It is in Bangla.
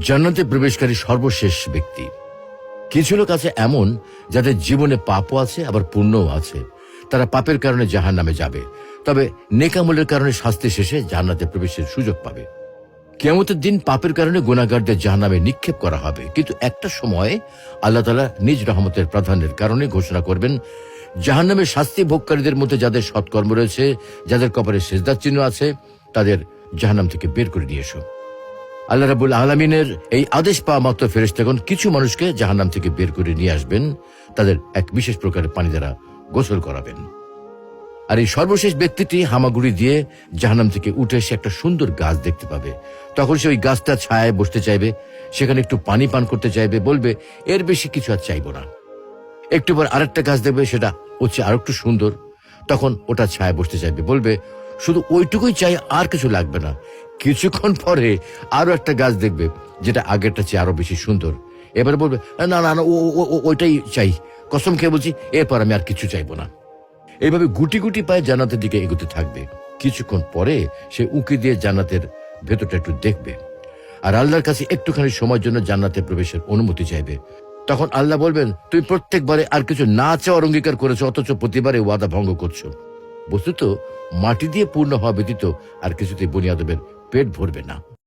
জান্নাতে প্রবেশকারী সর্বশেষ ব্যক্তি। কিছু লোক আছে এমন যাদের জীবনে পাপও আছে, আবার পুণ্যও আছে। তারা পাপের কারণে জাহান নামে যাবে। তবে নেকামলের কারণে শাস্তি শেষে জান্নাতে প্রবেশের সুযোগ পাবে। কেমতের দিন পাপের কারণে গুণাগারদের জাহান্নামে নিক্ষেপ করা হবে। কিন্তু একটা সময়ে আল্লাহ তালা নিজ রহমতের প্রাধান্যের কারণে ঘোষণা করবেন জাহান্নামের শাস্তি ভোগকারীদের মধ্যে যাদের সৎকর্ম রয়েছে, যাদের কপালে সেজদার চিহ্ন আছে, তাদের জাহান্নাম থেকে বের করে নিয়ে এসো। আল্লাহ রাবুল আলমিনের এই আদেশ পাওয়া মাত্র ফেরেস্তাগণ কিছু মানুষকে জাহান্নাম থেকে বের করে নিয়ে আসবেন, তাদের এক বিশেষ প্রকারের পানি দ্বারা গোসল করাবেন। আর এই সর্বশেষ ব্যক্তিটি হামাগুড়ি দিয়ে জাহান্নাম থেকে উঠে এসে একটা সুন্দর গাছ দেখতে পাবে। তখন সে ওই গাছটা ছায়ায় বসতে চাইবে, সেখানে একটু পানি পান করতে চাইবে, বলবে, এর বেশি কিছু আর চাইব না। একটু পর আরেকটা গাছ দেখবে, সেটা হচ্ছে আর একটু সুন্দর। তখন ওটা ছায়া বসতে চাইবে, বলবে শুধু ওইটুকুই চাই, আর কিছু লাগবে না। কিছুক্ষণ পরে আরও একটা গাছ দেখবে, যেটা আগেরটা চেয়ে আরও বেশি সুন্দর। এবারে বলবে, না না না ওইটাই চাই। কসম খেয়ে বলছি, এরপর আমি আর কিছু চাইব না। এইভাবে গুটি গুটি পায়ে জান্নাতের দিকে এগোতে থাকবে। কিছুক্ষণ পরে সে উঁকি দিয়ে জান্নাতের ভেতরটা একটু দেখবে। আর আল্লাহর কাছে একটুখানি সময়ের জন্য জান্নাতে প্রবেশের অনুমতি চাইবে। তখন আল্লাহ বলবেন, তুমি প্রত্যেকবারে আর কিছু না চাওয়ার অঙ্গীকার করেছ, অথচ প্রতিবারে ওয়াদা ভঙ্গ করছ। বস্তুত মাটি দিয়ে পূর্ণ হওয়া ব্যতীত আর কিছুতেই বনিয়াদবের পেট ভরবে না।